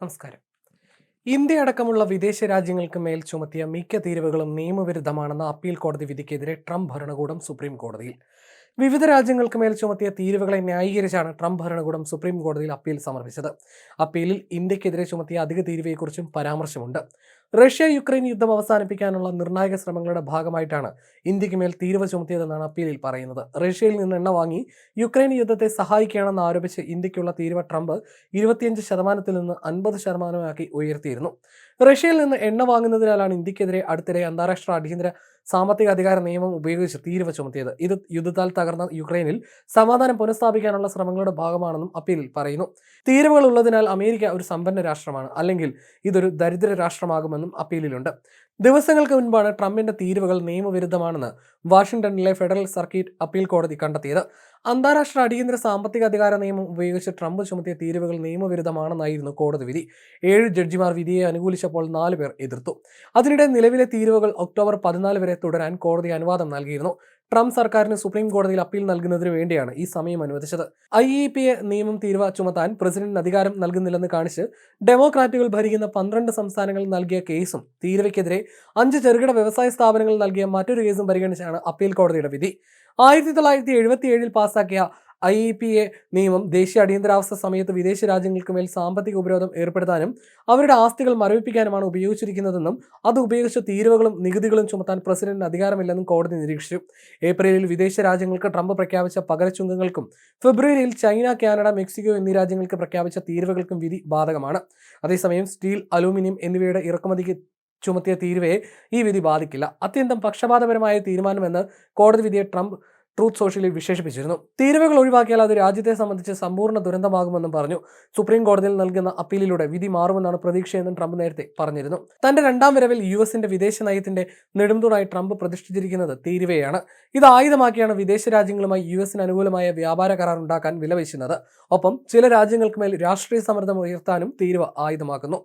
നമസ്കാരം. ഇന്ത്യ അടക്കമുള്ള വിദേശ രാജ്യങ്ങൾക്ക് മേൽ ചുമത്തിയ മിക്ക തീരുവകളും നിയമവിരുദ്ധമാണെന്ന അപ്പീൽ കോടതി വിധിക്കെതിരെ ട്രംപ് ഭരണകൂടം സുപ്രീം കോടതിയിൽ. വിവിധ രാജ്യങ്ങൾക്ക് മേൽ ചുമത്തിയ തീരുവകളെ ന്യായീകരിച്ചാണ് ട്രംപ് ഭരണകൂടം സുപ്രീം കോടതിയിൽ അപ്പീൽ സമർപ്പിച്ചത്. അപ്പീലിൽ ഇന്ത്യക്കെതിരെ ചുമത്തിയ അധിക തീരുവയെക്കുറിച്ചും പരാമർശമുണ്ട്. റഷ്യ യുക്രൈൻ യുദ്ധം അവസാനിപ്പിക്കാനുള്ള നിർണായക ശ്രമങ്ങളുടെ ഭാഗമായിട്ടാണ് ഇന്ത്യയ്ക്ക് മേൽ തീരുവ ചുമത്തിയതെന്നാണ് അപ്പീലിൽ പറയുന്നത്. റഷ്യയിൽ നിന്ന് എണ്ണ വാങ്ങി യുക്രൈൻ യുദ്ധത്തെ സഹായിക്കുകയാണെന്ന് ആരോപിച്ച് ഇന്ത്യക്കുള്ള തീരുവ ട്രംപ് ഇരുപത്തിയഞ്ച് ശതമാനത്തിൽ നിന്ന് അൻപത് ശതമാനമാക്കി ഉയർത്തിയിരുന്നു. റഷ്യയിൽ നിന്ന് എണ്ണ വാങ്ങുന്നതിനാലാണ് ഇന്ത്യക്കെതിരെ അടുത്തിടെ അന്താരാഷ്ട്ര അടിയന്തര സാമ്പത്തിക അധികാര നിയമം ഉപയോഗിച്ച് തീരുവ ചുമത്തിയത്. ഇത് യുദ്ധത്താൽ തകർന്ന യുക്രൈനിൽ സമാധാനം പുനഃസ്ഥാപിക്കാനുള്ള ശ്രമങ്ങളുടെ ഭാഗമാണെന്നും അപ്പീലിൽ പറയുന്നു. തീരുവകൾ ഉള്ളതിനാൽ അമേരിക്ക ഒരു സമ്പന്ന രാഷ്ട്രമാണ്. അല്ലെങ്കിൽ ഇതൊരു ദരിദ്ര രാഷ്ട്രമാകുമെന്നും അപ്പീലിലുണ്ട്. ദിവസങ്ങൾക്ക് മുൻപാണ് ട്രംപിന്റെ തീരുവകൾ നിയമവിരുദ്ധമാണെന്ന് വാഷിംഗ്ടണിലെ ഫെഡറൽ സർക്യൂട്ട് അപ്പീൽ കോടതി കണ്ടെത്തിയത്. അന്താരാഷ്ട്ര അടിയന്തര സാമ്പത്തിക അധികാര നിയമം ഉപയോഗിച്ച് ട്രംപ് ചുമത്തിയ തീരുവകൾ നിയമവിരുദ്ധമാണെന്നായിരുന്നു കോടതി വിധി. ഏഴ് ജഡ്ജിമാർ വിധിയെ അനുകൂലിച്ചപ്പോൾ നാല് പേർ എതിർത്തു. അതിനിടെ നിലവിലെ തീരുവകൾ ഒക്ടോബർ പതിനാല് വരെ തുടരാൻ കോടതി അനുവാദം നൽകിയിരുന്നു. ട്രംപ് സർക്കാരിന് സുപ്രീം കോടതിയിൽ അപ്പീൽ നൽകുന്നതിന് വേണ്ടിയാണ് ഈ സമയം അനുവദിച്ചത്. ഐ ഇ പി എ നിയമം തീരുവ ചുമത്താൻ പ്രസിഡന്റിന് അധികാരം നൽകുന്നില്ലെന്ന് കാണിച്ച് ഡെമോക്രാറ്റുകൾ ഭരിക്കുന്ന പന്ത്രണ്ട് സംസ്ഥാനങ്ങൾ നൽകിയ കേസും തീരുവയ്ക്കെതിരെ അഞ്ച് ചെറുകിട വ്യവസായ സ്ഥാപനങ്ങൾ നൽകിയ മറ്റൊരു കേസും പരിഗണിച്ചാണ് അപ്പീൽ കോടതിയുടെ വിധി. ആയിരത്തി തൊള്ളായിരത്തി എഴുപത്തി ഏഴിൽ പാസാക്കിയ ഐ ഇ പി എ നിയമം ദേശീയ അടിയന്തരാവസ്ഥ സമയത്ത് വിദേശ രാജ്യങ്ങൾക്ക് മേൽ സാമ്പത്തിക ഉപരോധം ഏർപ്പെടുത്താനും അവരുടെ ആസ്തികൾ മരവിപ്പിക്കാനുമാണ് ഉപയോഗിച്ചിരിക്കുന്നതെന്നും അത് ഉപയോഗിച്ച തീരുവകളും നികുതികളും ചുമത്താൻ പ്രസിഡന്റിന് അധികാരമില്ലെന്നും കോടതി നിരീക്ഷിച്ചു. ഏപ്രിലിൽ വിദേശ രാജ്യങ്ങൾക്ക് ട്രംപ് പ്രഖ്യാപിച്ച പകരച്ചുങ്കങ്ങൾക്കും ഫെബ്രുവരിയിൽ ചൈന കാനഡ മെക്സിക്കോ എന്നീ രാജ്യങ്ങൾക്ക് പ്രഖ്യാപിച്ച തീരുവകൾക്കും വിധി ബാധകമാണ്. അതേസമയം സ്റ്റീൽ അലൂമിനിയം എന്നിവയുടെ ഇറക്കുമതിക്ക് ചുമത്തിയ തീരുവയെ ഈ വിധി ബാധിക്കില്ല. അത്യന്തം പക്ഷപാതപരമായ തീരുമാനമെന്ന് കോടതി വിധിയെ ട്രംപ് ട്രൂത്ത് സോഷ്യലിൽ വിശേഷിപ്പിച്ചിരുന്നു. തീരുവകൾ ഒഴിവാക്കിയാൽ അത് രാജ്യത്തെ സംബന്ധിച്ച് സമ്പൂർണ ദുരന്തമാകുമെന്നും പറഞ്ഞു. സുപ്രീം കോടതിയിൽ നൽകുന്ന അപ്പീലിലൂടെ വിധി മാറുമെന്നാണ് പ്രതീക്ഷയെന്നും ട്രംപ് നേരത്തെ പറഞ്ഞിരുന്നു. തന്റെ രണ്ടാം വരവിൽ യു എസിന്റെ വിദേശ നയത്തിന്റെ നെടുംതൂണായി ട്രംപ് പ്രതിഷ്ഠിച്ചിരിക്കുന്നത് തീരുവയാണ്. ഇത് ആയുധമാക്കിയാണ് വിദേശ രാജ്യങ്ങളുമായി യു എസിന് അനുകൂലമായ വ്യാപാര കരാർ ഉണ്ടാക്കാൻ വിലവെച്ചുന്നത് ഒപ്പം ചില രാജ്യങ്ങൾക്ക് മേൽ രാഷ്ട്രീയ സമ്മർദ്ദം ഉയർത്താനും തീരുവ ആയുധമാക്കുന്നു.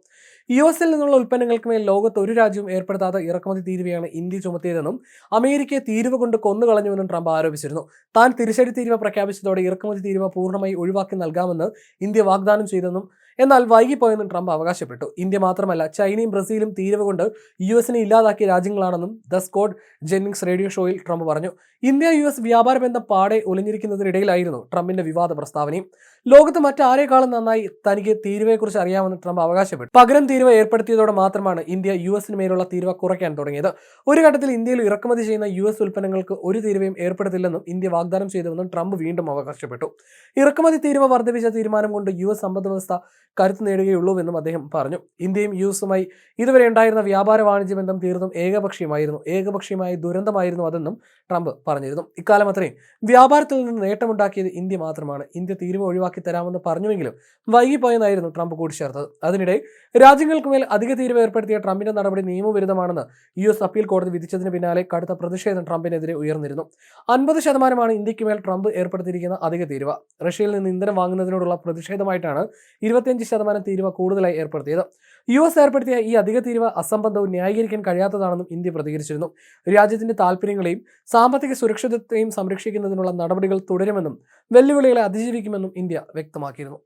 യു എസിൽ നിന്നുള്ള ഉൽപ്പന്നങ്ങൾക്ക് മേൽ ലോകത്ത് ഒരു രാജ്യവും ഏർപ്പെടുത്താത്ത ഇറക്കുമതി തീരുവയാണ് ഇന്ത്യ ചുമത്തിയതെന്നും അമേരിക്കയെ തീരുവ കൊണ്ട് കൊന്നുകളഞ്ഞുവെന്നും ട്രംപ് ആരോപിച്ചിരുന്നു താൻ തിരിച്ചടി തീരുവ പ്രഖ്യാപിച്ചതോടെ ഇറക്കുമതി തീരുവ പൂർണമായി ഒഴിവാക്കി നൽകാമെന്ന് ഇന്ത്യ വാഗ്ദാനം ചെയ്തെന്നും എന്നാൽ വൈകിപ്പോയെന്നും ട്രംപ് അവകാശപ്പെട്ടു. ഇന്ത്യ മാത്രമല്ല ചൈനയും ബ്രസീലും തീരവ് കൊണ്ട് യു എസിനെ ഇല്ലാതാക്കിയ രാജ്യങ്ങളാണെന്നും ദ സ്കോഡ് ജെന്നിങ്സ് റേഡിയോ ഷോയിൽ ട്രംപ് പറഞ്ഞു. ഇന്ത്യ യു എസ് വ്യാപാര ബന്ധം പാടെ ഒളിഞ്ഞിരിക്കുന്നതിനിടയിലായിരുന്നു ട്രംപിന്റെ വിവാദ പ്രസ്താവനയും. ലോകത്ത് മറ്റാരേക്കാളും നന്നായി തനിക്ക് തീരുവയെക്കുറിച്ച് അറിയാമെന്ന് ട്രംപ് അവകാശപ്പെട്ടു. പകരം തീരുവ ഏർപ്പെടുത്തിയതോടെ മാത്രമാണ് ഇന്ത്യ യു എസിന് മേലുള്ള തീരുവ കുറയ്ക്കാൻ തുടങ്ങിയത്. ഒരു ഘട്ടത്തിൽ ഇന്ത്യയിൽ ഇറക്കുമതി ചെയ്യുന്ന യു എസ് ഉൽപ്പന്നങ്ങൾക്ക് ഒരു തീരുവയും ഏർപ്പെടുത്തില്ലെന്നും ഇന്ത്യ വാഗ്ദാനം ചെയ്തുവെന്നും ട്രംപ് വീണ്ടും അവകാശപ്പെട്ടു. ഇറക്കുമതി തീരുവ വർദ്ധിപ്പിച്ച തീരുമാനം കൊണ്ട് യു എസ് സമ്പദ് വ്യവസ്ഥ കരുത്ത് നേടുകയുള്ളൂവെന്നും അദ്ദേഹം പറഞ്ഞു. ഇന്ത്യയും യു എസുമായി ഇതുവരെ ഉണ്ടായിരുന്ന വ്യാപാര വാണിജ്യ ബന്ധം തീർന്നും ഏകപക്ഷീയമായിരുന്നു. ഏകപക്ഷീയമായ ദുരന്തമായിരുന്നു അതെന്നും ട്രംപ് പറഞ്ഞിരുന്നു. ഇക്കാലം അത്രയും വ്യാപാരത്തിൽ നിന്ന് നേട്ടമുണ്ടാക്കിയത് ഇന്ത്യ മാത്രമാണ്. ഇന്ത്യ തീരുവ ഒഴിവാക്കി തരാമെന്ന് പറഞ്ഞുവെങ്കിലും വൈകിപ്പോയെന്നായിരുന്നു ട്രംപ് കൂട്ടിച്ചേർത്തത്. അതിനിടെ രാജ്യങ്ങൾക്ക് മേൽ അധിക തീരുവ ഏർപ്പെടുത്തിയ ട്രംപിന്റെ നടപടി നിയമവിരുദ്ധമാണെന്ന് യു എസ് അപ്പീൽ കോടതി വിധിച്ചതിന് പിന്നാലെ കടുത്ത പ്രതിഷേധം ട്രംപിനെതിരെ ഉയർന്നിരുന്നു. അൻപത് ശതമാനമാണ് ഇന്ത്യയ്ക്ക് മേൽ ട്രംപ് ഏർപ്പെടുത്തിയിരിക്കുന്ന അധിക തീരുവ. റഷ്യയിൽ നിന്ന് ഇന്ധനം വാങ്ങുന്നതിനോടുള്ള പ്രതിഷേധമായിട്ടാണ് ഇരുപത്തിയഞ്ച് ശതമാനം തീരുവ കൂടുതലായി ഏർപ്പെടുത്തിയത്. യു എസ് ഏർപ്പെടുത്തിയ ഈ അധിക തീരുവ അസംബന്ധവും ന്യായീകരിക്കാൻ കഴിയാത്തതാണെന്നും ഇന്ത്യ പ്രതികരിച്ചിരുന്നു. രാജ്യത്തിന്റെ താൽപ്പര്യങ്ങളെയും സാമ്പത്തിക സുരക്ഷിതത്വത്തെയും സംരക്ഷിക്കുന്നതിനുള്ള നടപടികൾ തുടരുമെന്നും വെല്ലുവിളികളെ അതിജീവിക്കുമെന്നും ഇന്ത്യ വ്യക്തമാക്കിയിരുന്നു.